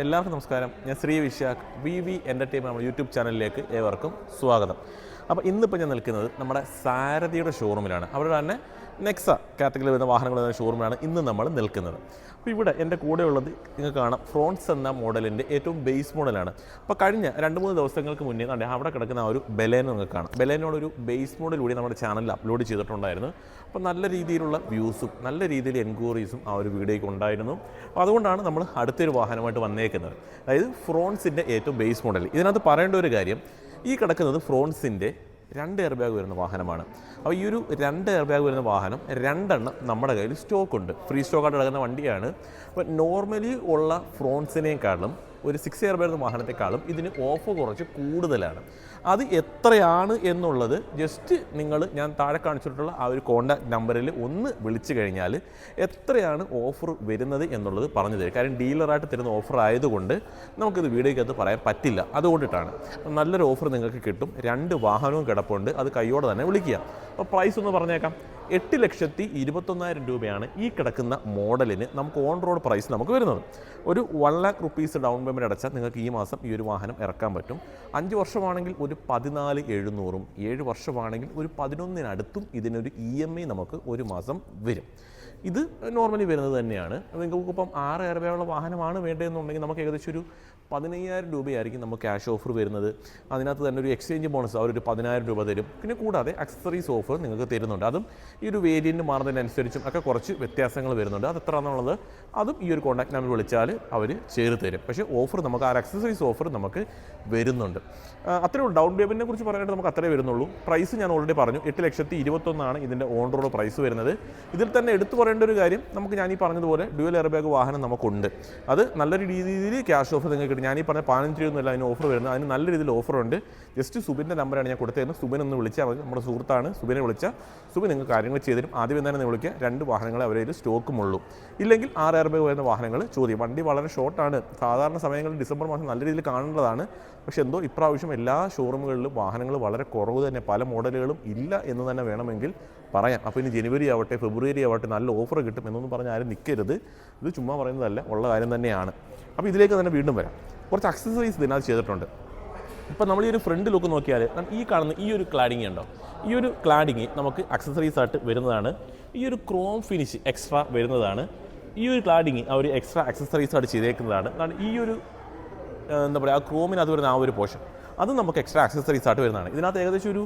എല്ലാവർക്കും നമസ്കാരം. ഞാൻ Sree Vishakh. V V entertainment YouTube ചാനലിലേക്ക് ഏവർക്കും സ്വാഗതം. അപ്പോൾ ഇന്നിപ്പോൾ ഞാൻ നിൽക്കുന്നത് നമ്മുടെ സാരഥിയുടെ ഷോറൂമിലാണ് അവരുടെ തന്നെ നെക്സ കാറ്റഗറിയിൽ വരുന്ന വാഹനങ്ങൾ ഷോറൂമിലാണ് ഇന്ന് നമ്മൾ നിൽക്കുന്നത്. അപ്പോൾ ഇവിടെ എന്റെ കൂടെ ഉള്ളത് നിങ്ങൾക്ക് കാണാം. ഫ്രോൺസ് എന്ന മോഡലിന്റെ ഏറ്റവും ബേസ് മോഡലാണ് അപ്പോൾ കഴിഞ്ഞ രണ്ട് മൂന്ന് ദിവസങ്ങൾക്ക് മുന്നേ കണ്ടേ അവിടെ കിടക്കുന്ന ആ ഒരു ബലേനോ നിങ്ങൾക്ക് കാണാം. ബലേനോടൊരു ബേസ് മോഡൽ കൂടി നമ്മുടെ ചാനലിൽ അപ്ലോഡ് ചെയ്തിട്ടുണ്ടായിരുന്നു. അപ്പോൾ നല്ല രീതിയിലുള്ള വ്യൂസും നല്ല രീതിയിൽ എൻക്വയറീസും ആ ഒരു വീഡിയോയ്ക്ക് ഉണ്ടായിരുന്നു. അപ്പോൾ അതുകൊണ്ടാണ് നമ്മൾ അടുത്തൊരു വാഹനമായിട്ട് വന്നേക്കുന്നത്. അതായത് ഫ്രോൺസിന്റെ ഏറ്റവും ബേസ് മോഡൽ ഇതിനകത്ത് പറയേണ്ട ഒരു കാര്യം ഈ കിടക്കുന്നത് ഫ്രോൺസിന്റെ രണ്ട് എയർ ബാഗ് വരുന്ന വാഹനമാണ്. അപ്പോൾ ഈ ഒരു രണ്ട് എയർ ബാഗ് വരുന്ന വാഹനം രണ്ടെണ്ണം നമ്മുടെ കയ്യിൽ സ്റ്റോക്ക് ഉണ്ട് ഫ്രീ സ്റ്റോക്കായിട്ട് കിടക്കുന്ന വണ്ടിയാണ്. അപ്പോൾ നോർമലി ഉള്ള ഫ്രോൺസിനേക്കാളും ഒരു സിക്സ് ഇയർ വരുന്ന വാഹനത്തെക്കാളും ഇതിന് ഓഫ് കുറച്ച് കൂടുതലാണ്. അത് എത്രയാണ് എന്നുള്ളത് ജസ്റ്റ് നിങ്ങൾ ഞാൻ താഴെ കാണിച്ചിട്ടുള്ള ആ ഒരു കോണ്ടാക്ട് നമ്പറിൽ ഒന്ന് വിളിച്ചു കഴിഞ്ഞാൽ എത്രയാണ് ഓഫർ വരുന്നത് എന്നുള്ളത് പറഞ്ഞു തരും. കാര്യം ഡീലറായിട്ട് തരുന്ന ഓഫർ ആയതുകൊണ്ട് നമുക്കിത് വീഡിയോയ്ക്കകത്ത് പറയാൻ പറ്റില്ല. അതുകൊണ്ടിട്ടാണ്. നല്ലൊരു ഓഫർ നിങ്ങൾക്ക് കിട്ടും. രണ്ട് വാഹനവും കിടപ്പുണ്ട്. അത് കൈയോടെ തന്നെ വിളിക്കുക. അപ്പോൾ പ്രൈസ് ഒന്ന് പറഞ്ഞേക്കാം. എട്ട് ലക്ഷത്തി ഇരുപത്തൊന്നായിരം രൂപയാണ് ഈ കിടക്കുന്ന മോഡലിന് നമുക്ക് ഓൺ റോഡ് പ്രൈസ് നമുക്ക് വരുന്നത്. ഒരു one lakh rupees down payment അടച്ചാൽ നിങ്ങൾക്ക് ഈ മാസം ഈ ഒരു വാഹനം ഇറക്കാൻ പറ്റും. അഞ്ച് വർഷമാണെങ്കിൽ ഒരു പതിനാല് എഴുന്നൂറും ഏഴ് വർഷമാണെങ്കിൽ ഒരു പതിനൊന്നിനടുത്തും ഇതിനൊരു ഇ എം ഐ നമുക്ക് ഒരു മാസം വരും. ഇത് നോർമലി വരുന്നത് തന്നെയാണ്. നിങ്ങൾക്ക് ഇപ്പം ആറ് എയർ വാഹനമാണ് വേണ്ടതെന്നുണ്ടെങ്കിൽ നമുക്ക് ഏകദേശം ഒരു പതിനയ്യായിരം രൂപയായിരിക്കും നമുക്ക് ക്യാഷ് ഓഫർ വരുന്നത്. അതിനകത്ത് തന്നെ ഒരു എക്സ്ചേഞ്ച് ബോണസ് അവരൊരു പതിനായിരം രൂപ തരും. പിന്നെ കൂടാതെ അക്സസറീസ് ഓഫർ നിങ്ങൾക്ക് തരുന്നുണ്ട്. അതും ഈ ഒരു വേരിയന്റ് മാറുന്നതിനനുസരിച്ചും ഒക്കെ കുറച്ച് വ്യത്യാസങ്ങൾ വരുന്നുണ്ട്. അത് എത്രയാണെന്നുള്ളത് അതും ഈ ഒരു കോൺടാക്ട് നമ്പർ വിളിച്ചാൽ അവർ ചേർത്ത് തരും. പക്ഷേ ഓഫർ നമുക്ക് ആ അക്സസറീസ് ഓഫർ നമുക്ക് വരുന്നുണ്ട്. അത്രേ ഉള്ളൂ. ഡൗൺ പേയ്മെന്റിനെ കുറിച്ച് പറയാനായിട്ട് നമുക്ക് അത്രേ വരുന്നുള്ളൂ. പ്രൈസ് ഞാൻ ഓൾറെഡി പറഞ്ഞു. എട്ട് ലക്ഷത്തി ഇരുപത്തൊന്നാണ് ഇതിന്റെ ഓൺ റോഡ് പ്രൈസ് വരുന്നത്. ഇതിൽ തന്നെ എടുത്തു പറയേണ്ട ഒരു കാര്യം നമുക്ക് ഞാൻ ഈ പറഞ്ഞതുപോലെ ഡ്യുവൽ എയർ ബാഗ് വാഹനം നമുക്കുണ്ട്. അത് നല്ലൊരു രീതിയിൽ ക്യാഷ് ഓഫർ നിങ്ങൾക്ക് കിട്ടും. ഞാൻ ഈ പറഞ്ഞ പതിനഞ്ച് രൂപയൊന്നുമില്ല അതിന് ഓഫർ വരുന്നത്. അതിന് നല്ല രീതിയിൽ ഓഫറുണ്ട്. ജസ്റ്റ് സുബിന്റെ നമ്പറാണ് ഞാൻ കൊടുത്തതെന്ന് സുബിൻ ഒന്ന് വിളിച്ചാൽ മതി. നമ്മുടെ സുഹൃത്താണ് സുബിനെ വിളിച്ചാൽ സുബിൻ നിങ്ങൾക്ക് കാര്യങ്ങൾ ചെയ്തു തരും. ആദ്യം തന്നെ വിളിക്കുക. രണ്ട് വാഹനങ്ങളെ അവരുടെ സ്റ്റോക്കുമുള്ളൂ ഇല്ലെങ്കിൽ ആറ് എയർ ബാഗ് വരുന്ന വാഹനങ്ങൾ ചോദ്യം. വണ്ടി വളരെ ഷോർട്ടാണ് സാധാരണ സമയങ്ങളിൽ ഡിസംബർ മാസം നല്ല രീതിയിൽ കാണേണ്ടതാണ്. പക്ഷേ എന്തോ ഇപ്രാവശ്യം എല്ലാ ഷോറൂമുകളിലും വാഹനങ്ങൾ വളരെ കുറവ് തന്നെ പല മോഡലുകളും ഇല്ല എന്ന് തന്നെ വേണമെങ്കിൽ പറയാം. അപ്പോൾ ഇനി ജനുവരി ആവട്ടെ ഫെബ്രുവരി ആവട്ടെ നല്ല ഓഫർ കിട്ടും എന്നൊന്നും പറഞ്ഞ് ആരും നിൽക്കരുത്. ഇത് ചുമ്മാ പറയുന്നതല്ല ഉള്ള കാര്യം തന്നെയാണ്. അപ്പോൾ ഇതിലേക്ക് തന്നെ വീണ്ടും വരാം. കുറച്ച് അക്സസറീസ് ഇതിനകത്ത് ചെയ്തിട്ടുണ്ട്. ഇപ്പോൾ നമ്മൾ ഈ ഒരു ഫ്രണ്ട് ലുക്ക് നോക്കിയാൽ ഈ കാണുന്ന ഈ ഒരു ക്ലാഡിങ് ഉണ്ടോ? ഈ ഒരു ക്ലാഡിങ് നമുക്ക് അക്സസറീസ് ആയിട്ട് വരുന്നതാണ്. ഈ ഒരു ക്രോം ഫിനിഷ് എക്സ്ട്രാ വരുന്നതാണ്. ഈ ഒരു ക്ലാഡിങ് ഒരു എക്സ്ട്രാ അക്സസറീസ് ആയിട്ട് ചെയ്തേക്കുന്നതാണ്. കാരണം ഈ ഒരു എന്താ പറയുക ആ ക്രോമിനകത്ത് വരുന്ന ആ ഒരു പോർഷൻ. അത് നമുക്ക് എക്സ്ട്രാ ആക്സസറീസ് ആയിട്ട് വരുന്നതാണ്. ഇതിനകത്ത് ഏകദേശം ഒരു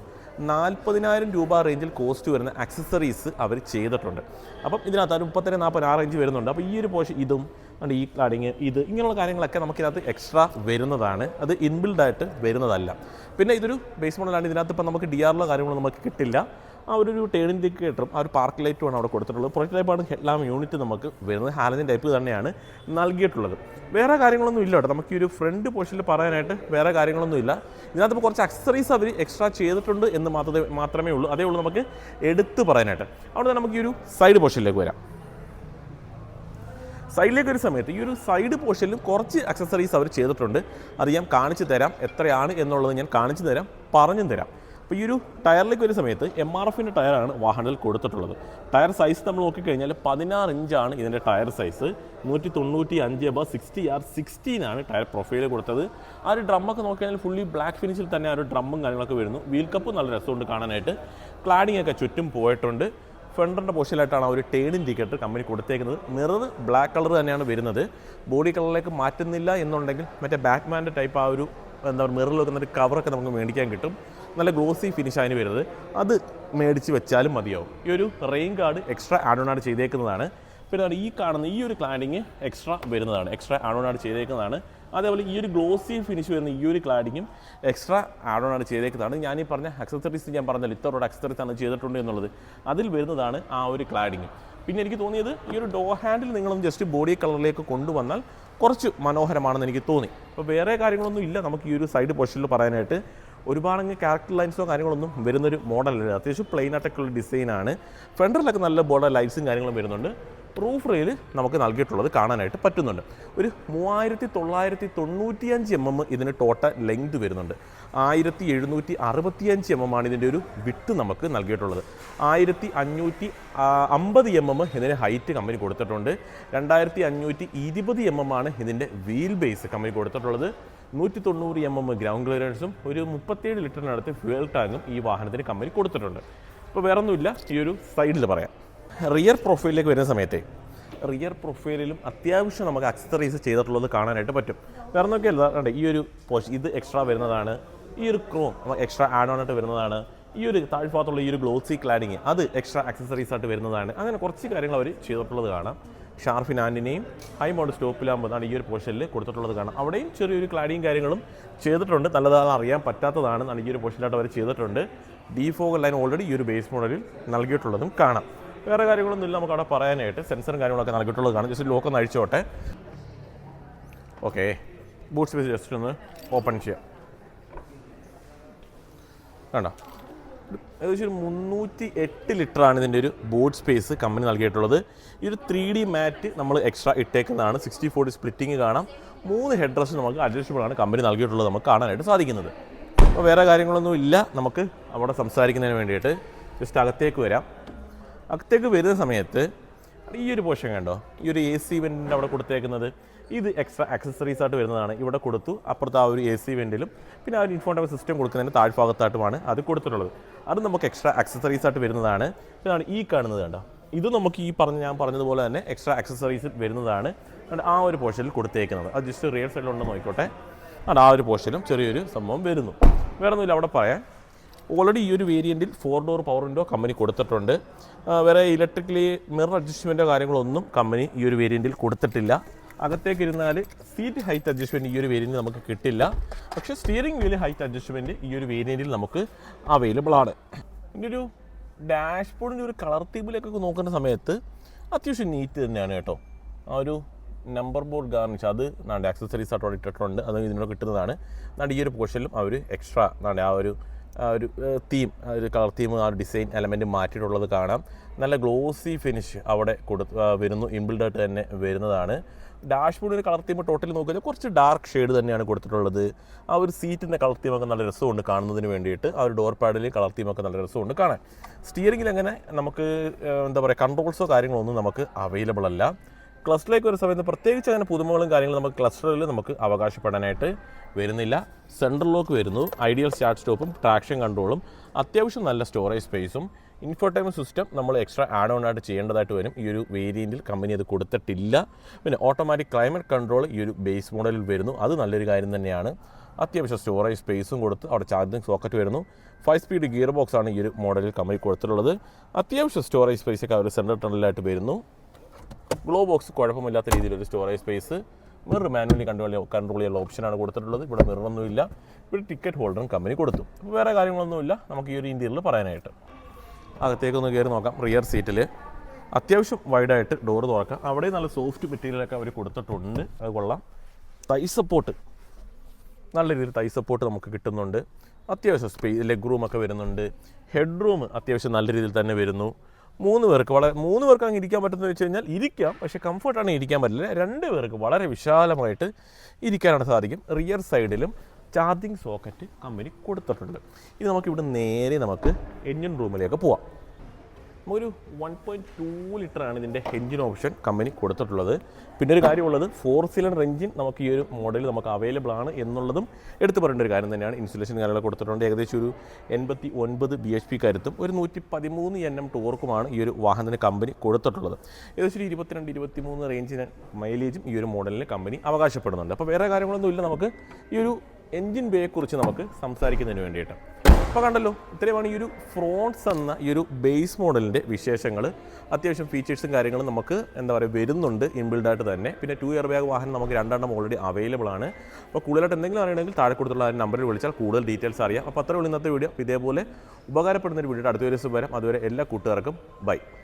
നാൽപ്പതിനായിരം രൂപ റേഞ്ചിൽ കോസ്റ്റ് വരുന്ന ആക്സസറീസ് അവർ ചെയ്തിട്ടുണ്ട്. അപ്പം ഇതിനകത്ത് ഒരു മുപ്പത്തിരണ്ട് നാൽപ്പത് ആ റേഞ്ച് വരുന്നുണ്ട്. അപ്പോൾ ഈ ഒരു പോഷൻ ഇതും അതുകൊണ്ട് ഈ ക്ലാഡിങ് ഇത് ഇങ്ങനെയുള്ള കാര്യങ്ങളൊക്കെ നമുക്കിതിനകത്ത് എക്സ്ട്രാ വരുന്നതാണ്. അത് ഇൻബിൽഡായിട്ട് വരുന്നതല്ല. പിന്നെ ഇതൊരു ബേസ് മോഡലാണ് ഇതിനകത്ത് ഇപ്പം നമുക്ക് ഡി ആറിലോ കാര്യങ്ങളോ നമുക്ക് കിട്ടില്ല. ആ ഒരു ടേൺ ഇൻഡിക്കേറ്ററും ആ ഒരു പാർക്ക് ലൈറ്റുമാണ് അവിടെ കൊടുത്തിട്ടുള്ളത്. പ്രൊജക്ട് ടൈപ്പാണ് ഹെഡ്ലാം യൂണിറ്റ് നമുക്ക് വരുന്നത് ഹാലജൻ ടൈപ്പ് തന്നെയാണ് നൽകിയിട്ടുള്ളത്. വേറെ കാര്യങ്ങളൊന്നും ഇല്ല കേട്ടോ. നമുക്ക് ഈ ഒരു ഫ്രണ്ട് പോർഷനിൽ പറയാനായിട്ട് വേറെ കാര്യങ്ങളൊന്നും ഇല്ല. ഇതിനകത്ത് കുറച്ച് അക്സസറീസ് അവർ എക്സ്ട്രാ ചെയ്തിട്ടുണ്ട് എന്ന് മാത്രമേ മാത്രമേ ഉള്ളൂ. അതേ ഉള്ളൂ നമുക്ക് എടുത്ത് പറയാനായിട്ട്. അവിടെ തന്നെ നമുക്ക് ഈ ഒരു സൈഡ് പോർഷനിലേക്ക് വരാം. സൈഡിലേക്ക് ഒരു സമയത്ത് ഈ ഒരു സൈഡ് പോർഷനിലും കുറച്ച് അക്സസറീസ് അവർ ചെയ്തിട്ടുണ്ട്. അത് ഞാൻ കാണിച്ചു തരാം എത്രയാണ് എന്നുള്ളത് ഞാൻ കാണിച്ചു തരാം പറഞ്ഞു തരാം. അപ്പോൾ ഈ ഒരു ടയറിലേക്ക് ഒരു സമയത്ത് എം ആർ എഫിന്റെ ടയറാണ് വാഹനത്തിൽ കൊടുത്തിട്ടുള്ളത്. ടയർ സൈസ് നമ്മൾ നോക്കിക്കഴിഞ്ഞാൽ പതിനാറ് ഇഞ്ചാണ് ഇതിന്റെ ടയർ സൈസ് നൂറ്റി തൊണ്ണൂറ്റി അഞ്ച് ബ സിക്സ്റ്റി ആർ സിക്സ്റ്റീൻ ആണ് ടയർ പ്രൊഫൈൽ കൊടുത്തത്. ആ ഒരു ഡ്രമ്മൊക്കെ നോക്കിക്കഴിഞ്ഞാൽ ഫുള്ളി ബ്ലാക്ക് ഫിനിഷിൽ തന്നെ ആ ഒരു ഡ്രമ്മും കാര്യങ്ങളൊക്കെ വരുന്നു. വീൽ കപ്പ് നല്ല രസമുണ്ട് കാണാനായിട്ട്. ക്ലാഡിംഗ് ഒക്കെ ചുറ്റും പോയിട്ടുണ്ട്. ഫ്രണ്ടറിന്റെ പോഷനിലായിട്ടാണ് ആ ഒരു ടേൺ ഇൻഡിക്കേറ്റർ കമ്പനി കൊടുത്തേക്കുന്നത്. മിറർ ബ്ലാക്ക് കളർ തന്നെയാണ് വരുന്നത്. ബോഡി കളറിലേക്ക് മാറ്റുന്നില്ല എന്നുണ്ടെങ്കിൽ മറ്റേ ബാറ്റ്മാന്റെ ടൈപ്പ് ആ ഒരു എന്താ പറയുക മിററിൽ വെക്കുന്ന ഒരു കവറൊക്കെ നമുക്ക് മേടിക്കാൻ കിട്ടും. നല്ല ഗ്ലോസി ഫിനിഷ് അതിന് വരുന്നത്. അത് മേടിച്ച് വെച്ചാലും മതിയാവും. ഈ ഒരു റെയിൻ ഗാർഡ് എക്സ്ട്രാ ആഡോണാണ് ചെയ്തേക്കുന്നതാണ്. പിന്നെ ഈ കാണുന്ന ഈ ഒരു ക്ലാഡിങ് എക്സ്ട്രാ വരുന്നതാണ്. എക്സ്ട്രാ ആഡോണാണ് ചെയ്തേക്കുന്നതാണ്. അതേപോലെ ഈ ഒരു ഗ്ലോസി ഫിനിഷ് വരുന്ന ഈ ഒരു ക്ലാഡിങ്ങും എക്സ്ട്രാ ആഡോണാണ് ചെയ്തേക്കുന്നതാണ്. ഞാൻ ഈ പറഞ്ഞ അക്സസറീസ് ഞാൻ പറഞ്ഞ ഇത്തവരുടെ അക്സസറീസ് ആണ് ചെയ്തിട്ടുണ്ട് എന്നുള്ളത്. അതിൽ വരുന്നതാണ് ആ ഒരു ക്ലാഡിങ് പിന്നെ എനിക്ക് തോന്നിയത് ഈ ഒരു ഡോ ഹാൻഡിൽ നിങ്ങളൊന്ന് ജസ്റ്റ് ബോഡി കളറിലേക്ക് കൊണ്ടുവന്നാൽ കുറച്ച് മനോഹരമാണെന്ന് എനിക്ക് തോന്നി. അപ്പോൾ വേറെ കാര്യങ്ങളൊന്നും ഇല്ല. നമുക്ക് ഈ ഒരു സൈഡ് പൊസിഷനിൽ പറയാനായിട്ട് ഒരുപാടങ്ങ് ക്യാരക്ടർ ലൈൻസോ കാര്യങ്ങളൊന്നും വരുന്നൊരു മോഡലല്ല അത്യാവശ്യം പ്ലെയിൻ ആയിട്ടൊക്കെയുള്ള ഡിസൈനാണ് ഫ്രണ്ടിലൊക്കെ നല്ല ബോർഡർ ലൈറ്റ്സും കാര്യങ്ങളും വരുന്നുണ്ട്. പ്രൂഫ് റെയിൽ നമുക്ക് നൽകിയിട്ടുള്ളത് കാണാനായിട്ട് പറ്റുന്നുണ്ട്. ഒരു മൂവായിരത്തി തൊള്ളായിരത്തി തൊണ്ണൂറ്റിയഞ്ച് എം എം ഇതിന് ടോട്ടൽ ലെങ്ത് വരുന്നുണ്ട്. ആയിരത്തി എഴുന്നൂറ്റി അറുപത്തിയഞ്ച് എം എം ആണ് ഇതിന്റെ ഒരു വിട്ട് നമുക്ക് നൽകിയിട്ടുള്ളത്. ആയിരത്തി അഞ്ഞൂറ്റി അമ്പത് എം എം ഇതിന് ഹൈറ്റ് കമ്പനി കൊടുത്തിട്ടുണ്ട്. രണ്ടായിരത്തി അഞ്ഞൂറ്റി ഇരുപത് എം എം ആണ് ഇതിന്റെ വീൽ ബേസ് കമ്പനി കൊടുത്തിട്ടുള്ളത്. നൂറ്റി തൊണ്ണൂറ് എം എം ഗ്രൗണ്ട് ക്ലിയറൻസും ഒരു മുപ്പത്തേഴ് ലിറ്ററിനടുത്ത് ഫ്യൂൽ ടാങ്കും ഈ വാഹനത്തിന് കമ്പനി കൊടുത്തിട്ടുണ്ട്. ഇപ്പോൾ വേറൊന്നുമില്ല ഈ ഒരു സൈഡിൽ പറയാം. റിയർ പ്രൊഫൈലിലേക്ക് വരുന്ന സമയത്തെ റിയർ പ്രൊഫൈലിലും അത്യാവശ്യം നമുക്ക് അക്സസറീസ് ചെയ്തിട്ടുള്ളത് കാണാനായിട്ട് പറ്റും. വേറെ നോക്കിയല്ല കണ്ടേ ഈ ഒരു പോഷ് ഇത് എക്സ്ട്രാ വരുന്നതാണ് ഈ ഒരു ക്രോം എക്സ്ട്രാ ആഡ് ഓൺ ആയിട്ട് വരുന്നതാണ് ഈ ഒരു താഴ്ഭാഗത്തുള്ള ഈ ഒരു ഗ്ലോസി ക്ലാഡിങ് അത് എക്സ്ട്രാ അക്സസറീസ് ആയിട്ട് വരുന്നതാണ് അങ്ങനെ കുറച്ച് കാര്യങ്ങൾ അവർ ചെയ്തിട്ടുള്ളത് കാണാം. ഷാർഫിൻ ആന്റിനെയും ഹൈ മൗണ്ട് സ്റ്റോപ്പിലാകുമ്പോഴാണ് ഈ ഒരു പോർഷനിൽ കൊടുത്തിട്ടുള്ളത് കാണാം. അവിടെയും ചെറിയൊരു ക്ലാഡിയും കാര്യങ്ങളും ചെയ്തിട്ടുണ്ട്. നല്ലതാണ് അറിയാൻ പറ്റാത്തതാണ് എന്നാണ് ഈ ഒരു പോർഷനിലായിട്ട് അവർ ചെയ്തിട്ടുണ്ട്. ഡിഫോഗ് ലൈൻ ഓൾറെഡി ഈ ഒരു ബേസ് മോഡലിൽ നൽകിയിട്ടുള്ളതും കാണാം. വേറെ കാര്യങ്ങളൊന്നും ഇല്ല. നമുക്ക് അവിടെ പറയാനായിട്ട് സെൻസറും കാര്യങ്ങളൊക്കെ നൽകിയിട്ടുള്ളത് കാണാം. ജസ്റ്റ് ലോക്ക് ഒന്ന് അഴിച്ചോട്ടെ. ഓക്കെ ബൂട്ട് സ്പേസ് ജസ്റ്റ് ഒന്ന് ഓപ്പൺ ചെയ്യാം. കണ്ടോ? ഏകദേശം ഒരു മുന്നൂറ്റി എട്ട് ലിറ്ററാണ് ഇതിന്റെ ഒരു ബോർഡ് സ്പേസ് കമ്പനി നൽകിയിട്ടുള്ളത്. ഈ ഒരു ത്രീ ഡി മാറ്റ് നമ്മൾ എക്സ്ട്രാ ഇട്ടേക്കുന്നതാണ്. സിക്സ്റ്റി ഫോർട്ടി സ്പ്ലിറ്റിംഗ് കാണാം. മൂന്ന് ഹെഡ് ഡ്രസ്സ് നമുക്ക് അഡ്ജസ്റ്റബിളാണ് കമ്പനി നൽകിയിട്ടുള്ളത് നമുക്ക് കാണാനായിട്ട് സാധിക്കുന്നത്. അപ്പോൾ വേറെ കാര്യങ്ങളൊന്നും ഇല്ല. നമുക്ക് അവിടെ സംസാരിക്കുന്നതിന് വേണ്ടിയിട്ട് ജസ്റ്റ് അകത്തേക്ക് വരാം. അകത്തേക്ക് വരുന്ന സമയത്ത് ഈ ഒരു പോർഷൻ കണ്ടോ? ഈ ഒരു എ സി വെന്റിന്റെ അവിടെ കൊടുത്തേക്കുന്നത്. ഇത് എക്സ്ട്രാ ആക്സസറീസ് ആയിട്ട് വരുന്നതാണ്. ഇവിടെ കൊടുത്തു. അപ്പുറത്ത് ആ ഒരു എ സി വെന്റിലും പിന്നെ ആ ഒരു ഇൻഫോർട്ടൈൻമെന്റ് സിസ്റ്റം കൊടുക്കുന്നതിന് താഴ്ഭാഗത്തായിട്ടുമാണ് അത് കൊടുത്തിട്ടുള്ളത്. അത് നമുക്ക് എക്സ്ട്രാ ആക്സസറീസ് ആയിട്ട് വരുന്നതാണ്. ഇതാണ് ഈ കാണുന്നത് കണ്ടോ? ഇത് നമുക്ക് ഈ പറഞ്ഞ ഞാൻ പറഞ്ഞതുപോലെ തന്നെ എക്സ്ട്രാ അക്സസറീസ് വരുന്നതാണ്. ആ ഒരു പോർഷനിൽ കൊടുത്തേക്കുന്നത്. അത് ജസ്റ്റ് റിയൽ സൈഡിലുണ്ടെന്ന് നോക്കിക്കോട്ടെ. അത് ആ ഒരു പോർഷനിലും ചെറിയൊരു സംഭവം വരുന്നു. വേറെ ഒന്നുമില്ല അവിടെ പറയാൻ ഓൾറെഡി ഈ ഒരു വേരിയന്റിൽ four door power window company കൊടുത്തിട്ടുണ്ട്. വേറെ ഇലക്ട്രിക്കലി മിറർ അഡ്ജസ്റ്റ്മെന്റോ കാര്യങ്ങളൊന്നും കമ്പനി ഈ ഒരു വേരിയന്റിൽ കൊടുത്തിട്ടില്ല. അകത്തേക്ക് ഇരുന്നാൽ സീറ്റ് ഹൈറ്റ് അഡ്ജസ്റ്റ്മെന്റ് ഈ ഒരു വേരിയന്റ് നമുക്ക് കിട്ടില്ല. പക്ഷേ സ്റ്റിയറിംഗ് വീൽ ഹൈറ്റ് അഡ്ജസ്റ്റ്മെന്റ് ഈ ഒരു വേരിയന്റിൽ നമുക്ക് അവൈലബിൾ ആണ്. ഇതിന്റെ ഒരു ഡാഷ്ബോർഡിന്റെ ഒരു കളർ തീബിലൊക്കെ നോക്കുന്ന സമയത്ത് അത്യാവശ്യം നീറ്റ് തന്നെയാണ് കേട്ടോ. ആ ഒരു നമ്പർ ബോർഡ് ഗാർണിഷ് അത് നാണ്ട് ആക്സസറീസ് ആയിട്ട് ഇട്ടിട്ടുണ്ട്. അത് ഇതിനോട് കിട്ടുന്നതാണ്. നാണ്ട് ഈ ഒരു പോർഷനിലും അവർ എക്സ്ട്രാ നാണ്ട് ആ ഒരു ഒരു തീം ഒരു കളർ തീം ആ ഡിസൈൻ എലമെന്റ് മാറ്റിയിട്ടുള്ളത് കാണാം. നല്ല ഗ്ലോസി ഫിനിഷ് അവിടെ കൊടു വരുന്നു. ഇമ്പിൾഡായിട്ട് തന്നെ വരുന്നതാണ്. ഡാഷ്ബോർഡിന്റെ കളർ തീം ടോട്ടൽ നോക്കിയാൽ കുറച്ച് ഡാർക്ക് ഷെയ്ഡ് തന്നെയാണ് കൊടുത്തിട്ടുള്ളത്. ആ ഒരു സീറ്റിന്റെ കളർ തീമൊക്കെ നല്ല രസമുണ്ട് കാണുന്നതിന് വേണ്ടിയിട്ട്. ആ ഒരു ഡോർ പാഡിൽ കളർ തീമൊക്കെ നല്ല രസമുണ്ട് കാണാൻ. സ്റ്റിയറിംഗിൽ അങ്ങനെ നമുക്ക് എന്താ പറയുക കൺട്രോൾസോ കാര്യങ്ങളോ ഒന്നും നമുക്ക് അവൈലബിൾ അല്ല. ക്ലസ്റ്ററിലേക്ക് വരുന്ന സമയത്ത് പ്രത്യേകിച്ച് അങ്ങനെ പുതുമകളും കാര്യങ്ങളും നമുക്ക് ക്ലസ്റ്ററിൽ നമുക്ക് അവകാശപ്പെടാനായിട്ട് വരുന്നില്ല. സെൻട്രൽ ലോക്ക് വരുന്നു ഐഡിയൽ സ്റ്റാർട്ട് സ്റ്റോപ്പും ട്രാക്ഷൻ കൺട്രോളും അത്യാവശ്യം നല്ല സ്റ്റോറേജ് സ്പേസും ഇൻഫോടൈം സിസ്റ്റം നമ്മൾ എക്സ്ട്രാ ആഡ് ഓൺ ആയിട്ട് ചെയ്യേണ്ടതായിട്ട് വരും. ഈ ഒരു വേരിയന്റിൽ കമ്പനി അത് കൊടുത്തിട്ടില്ല. പിന്നെ ഓട്ടോമാറ്റിക് ക്ലൈമറ്റ് കൺട്രോൾ ഈ ഒരു ബേസ് മോഡലിൽ വരുന്നു. അത് നല്ലൊരു കാര്യം തന്നെയാണ്. അത്യാവശ്യം സ്റ്റോറേജ് സ്പേസും കൊടുത്ത് അവിടെ ചാർജിങ് സോക്കറ്റ് വരുന്നു. ഫൈവ് സ്പീഡ് ഗിയർ ബോക്സ് ആണ് ഈ ഒരു മോഡലിൽ കമ്പനി കൊടുത്തിട്ടുള്ളത്. അത്യാവശ്യം സ്റ്റോറേജ് സ്പേസ് ഒക്കെ ഒരു സെൻട്രൽ ടണലിലായിട്ട് വരുന്നു. ഗ്ലോ ബോക്സ് കുഴപ്പമില്ലാത്ത രീതിയിലൊരു storage space mirror manually control control ചെയ്യാനുള്ള ഓപ്ഷനാണ് കൊടുത്തിട്ടുള്ളത്. ഇവിടെ മിററൊന്നുമില്ല ഇവിടെ ടിക്കറ്റ് ഹോൾഡറും കമ്പനി കൊടുത്തു. അപ്പോൾ വേറെ കാര്യങ്ങളൊന്നുമില്ല നമുക്ക് ഈ ഒരു ഇന്ത്യയിൽ പറയാനായിട്ട്. അകത്തേക്കൊന്ന് കയറി നോക്കാം. റിയർ സീറ്റിൽ അത്യാവശ്യം വൈഡായിട്ട് ഡോർ തുറക്കാം. അവിടെ നല്ല സോഫ്റ്റ് മെറ്റീരിയലൊക്കെ അവർ കൊടുത്തിട്ടുണ്ട്. അത് കൊള്ളാം. തൈ സപ്പോർട്ട് നല്ല രീതിയിൽ തൈ സപ്പോർട്ട് നമുക്ക് കിട്ടുന്നുണ്ട്. അത്യാവശ്യം സ്പേ ലെഗ് റൂമൊക്കെ വരുന്നുണ്ട്. ഹെഡ് റൂം അത്യാവശ്യം നല്ല രീതിയിൽ തന്നെ വരുന്നു. മൂന്ന് പേർക്ക് വളരെ മൂന്ന് പേർക്ക് അങ്ങ് ഇരിക്കാൻ പറ്റുന്നത് വെച്ച് കഴിഞ്ഞാൽ ഇരിക്കാം പക്ഷേ കംഫർട്ടാണ് ഇരിക്കാൻ പറ്റില്ല. രണ്ട് പേർക്ക് വളരെ വിശാലമായിട്ട് ഇരിക്കാനാണ് സാധിക്കും. റിയർ സൈഡിലും ചാർജിങ് സോക്കറ്റ് കമ്പനി കൊടുത്തിട്ടുണ്ട്. ഇത് നമുക്ക് ഇവിടെ നേരെ നമുക്ക് എൻജിൻ റൂമിലേക്ക് പോവാം. ഒരു വൺ പോയിന്റ് ടു ലിറ്ററാണ് ഇതിന്റെ എഞ്ചിൻ ഓപ്ഷൻ കമ്പനി കൊടുത്തിട്ടുള്ളത്. പിന്നെ ഒരു കാര്യമുള്ളത് ഫോർ സിലിണ്ടർ എഞ്ചിൻ നമുക്ക് ഈ ഒരു മോഡൽ നമുക്ക് അവൈലബിൾ ആണ് എന്നുള്ളതും എടുത്തു പറയേണ്ട ഒരു കാര്യം തന്നെയാണ്. ഇൻസുലേഷൻ കാര്യങ്ങളൊക്കെ കൊടുത്തിട്ടുണ്ട്. ഏകദേശം ഒരു എൺപത്തി ഒൻപത് ബി എച്ച് പി കരുത്തും ഒരു നൂറ്റി പതിമൂന്ന് എൻ എം ടോർക്കുമാണ് ഈ ഒരു വാഹനത്തിന് കമ്പനി കൊടുത്തിട്ടുള്ളത്. ഏകദേശം ഒരു ഇരുപത്തിരണ്ട് ഇരുപത്തി മൂന്ന് റേഞ്ചിന് മൈലേജും ഈ ഒരു മോഡലിന് കമ്പനി അവകാശപ്പെടുന്നുണ്ട്. അപ്പോൾ വേറെ കാര്യങ്ങളൊന്നുമില്ല നമുക്ക് ഈ ഒരു എൻജിൻ ബേയെക്കുറിച്ച് നമുക്ക് സംസാരിക്കുന്നതിന് വേണ്ടിയിട്ട്. അപ്പോൾ കണ്ടല്ലോ ഇത്രയുമാണ് ഈ ഒരു ഫ്രോൺസ് എന്ന ഈ ഒരു ബേസ് മോഡലിന്റെ വിശേഷങ്ങൾ അത്യാവശ്യം ഫീച്ചേഴ്സും കാര്യങ്ങളും നമുക്ക് എന്താ പറയുക വരുന്നുണ്ട് ഇൻബിൽഡായിട്ട് തന്നെ. പിന്നെ ടു ഇയർ ബാഗ് വാഹനം നമുക്ക് രണ്ടെണ്ണം ഓൾറെഡി അവൈലബിൾ ആണ്. അപ്പോൾ കൂടുതലായിട്ട് എന്തെങ്കിലും അറിയണമെങ്കിൽ താഴെ കൊടുത്തുള്ള നമ്പറിൽ വിളിച്ചാൽ കൂടുതൽ ഡീറ്റെയിൽസ് അറിയാം. അപ്പോൾ അത്രയുള്ള ഇന്നത്തെ വീഡിയോ ഇതേപോലെ ഉപകാരപ്പെടുന്ന ഒരു വീഡിയോ അടുത്ത ദിവസം വരാം അതുവരെ എല്ലാ കൂട്ടുകാർക്കും ബൈ